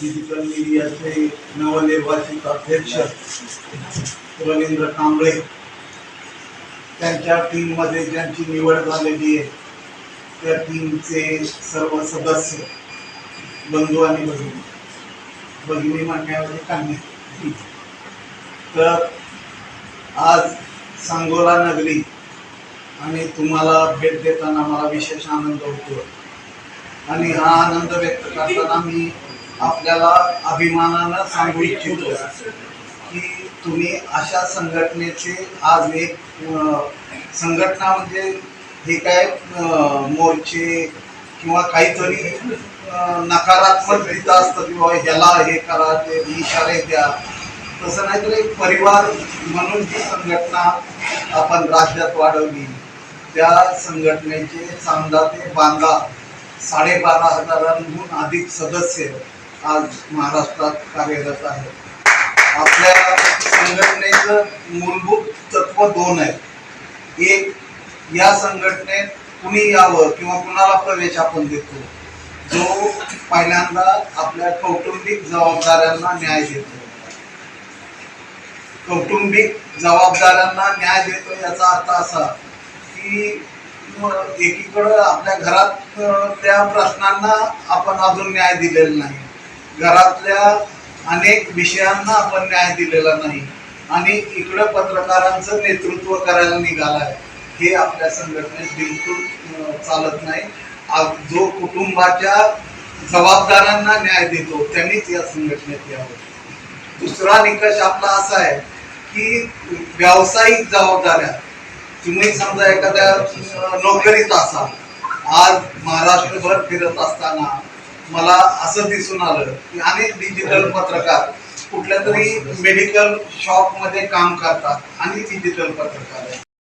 Digital मीडियाचे नवनिर्वाचित अध्यक्ष रवींद्र कांबळे. त्यांच्या टीममध्ये ज्यांची निवड झालेली आहे त्या टीमचे सर्व सदस्य बंधू आणि भगिनी. भगिनी म्हणण्यामध्ये कन्या तर आज सांगोला नगरी आणि तुम्हाला भेट देताना मला विशेष आनंद होतो आणि हा आनंद व्यक्त करताना मी आपल्याला अभिमानानं सांगू इच्छितो की तुम्ही अशा संघटनेचे आज एक संघटना म्हणजे हे काय मोर्चे किंवा काहीतरी नकारात्मक रीत असतं की बाबा ह्याला हे करा ते इशारे द्या. तसं नाही तर एक परिवार म्हणून जी संघटना आपण राज्यात वाढवली त्या संघटनेचे चांदा ते बांधा साडेबारा हजारांहून अधिक सदस्य आज महाराष्ट्रात कार्यरत आहे. आपल्या संघटनेचं मूलभूत तत्व दोन आहे. एक या संघटनेत कुणी यावं किंवा कुणाला प्रवेश आपण देतो जो पहिल्यांदा आपल्या कौटुंबिक जबाबदाऱ्यांना न्याय देतो. कौटुंबिक जबाबदाऱ्यांना न्याय देतो याचा अर्थ असा की एकीकडं आपल्या घरात त्या प्रश्नांना आपण अजून न्याय दिलेला नाही. घरातल्या अनेक विषयांना आपण न्याय दिलेला नाही. आणि इकडं पत्रकारांचं नेतृत्व करायला निघालं आहे. हे आपल्या संघटनेत बिलकुल चालत नाही. जो कुटुंबाच्या जबाबदारांना न्याय देतो त्यांनीच या संघटनेत यावं. दुसरा निकष आपला असा आहे की व्यावसायिक जबाबदाऱ्या. तुम्ही समजा एखाद्या नोकरीत असाल. आज महाराष्ट्रभर फिरत असताना मला असं दिसून आलं की अनेक डिजिटल पत्रकार कुठल्या तरी मेडिकल शॉपमध्ये काम करतात आणि डिजिटल पत्रकार